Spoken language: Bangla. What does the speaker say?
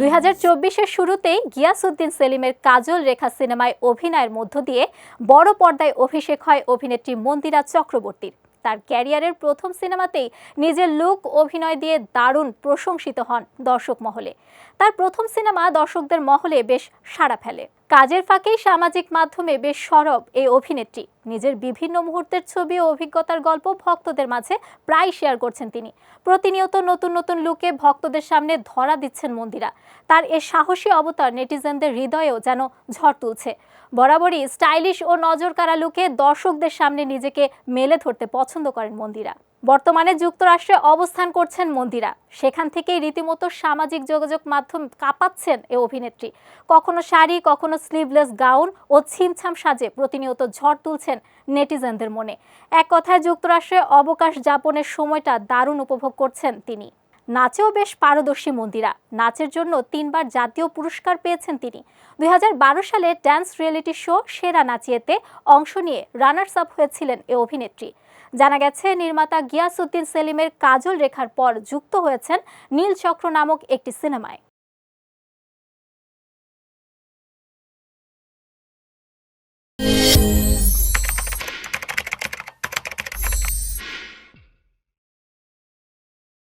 দুই হাজার চব্বিশের শুরুতেই গিয়াসুদ্দিন সেলিমের কাজল রেখা সিনেমায় অভিনয়ের মধ্য দিয়ে বড় পর্দায় অভিষেক হয় অভিনেত্রী মন্দিরা চক্রবর্তীর। তার ক্যারিয়ারের প্রথম সিনেমাতেই নিজের লুক অভিনয় দিয়ে দারুণ প্রশংসিত হন দর্শক মহলে। তার প্রথম সিনেমা দর্শকদের মহলে বেশ সাড়া ফেলে। কাজের ফাঁকেই সামাজিক মাধ্যমে বেশ সরব এই অভিনেত্রী। নিজের বিভিন্ন মুহূর্তের ছবি ও অভিজ্ঞতার গল্প ভক্তদের মাঝে প্রায় শেয়ার করছেন তিনি। প্রতিনিয়ত নতুন নতুন লুকে ভক্তদের সামনে ধরা দিচ্ছেন মন্দিরা। তার এ সাহসী অবতার নেটিজেনদের হৃদয়েও যেন ঝড় তুলছে। বরাবরই স্টাইলিশ ও নজরকাড়া লুকে দর্শকদের সামনে নিজেকে মেলে ধরতে পছন্দ করেন মন্দিরা। বর্তমানে যুক্তরাষ্ট্রে অবস্থান করছেন মন্দিরা। সেখান থেকেই রীতিমতো সামাজিক যোগাযোগ মাধ্যম কাঁপাচ্ছেন এ অভিনেত্রী। কখনো শাড়ি, কখনো স্লিভলেস গাউন ও ছিমছাম সাজে প্রতিনিয়ত ঝড় তুলছেন নেটিজেনদের মনে। এক কথায় যুক্তরাষ্ট্রে অবকাশ যাপনের সময়টা দারুণ উপভোগ করছেন তিনি। নাচেও বেশ পারদর্শী মন্দিরা। নাচের জন্য তিনবার জাতীয় পুরস্কার পেয়েছেন তিনি। দুই হাজার বারো সালে ড্যান্স রিয়েলিটি শো সেরা নাচিয়েতে অংশ নিয়ে রানার্স আপ হয়েছিলেন এ অভিনেত্রী। জানা গেছে, নির্মাতা গিয়াসউদ্দিন সেলিমের কাজল রেখার পর যুক্ত হয়েছেন নীল চক্র নামক একটি সিনেমায়।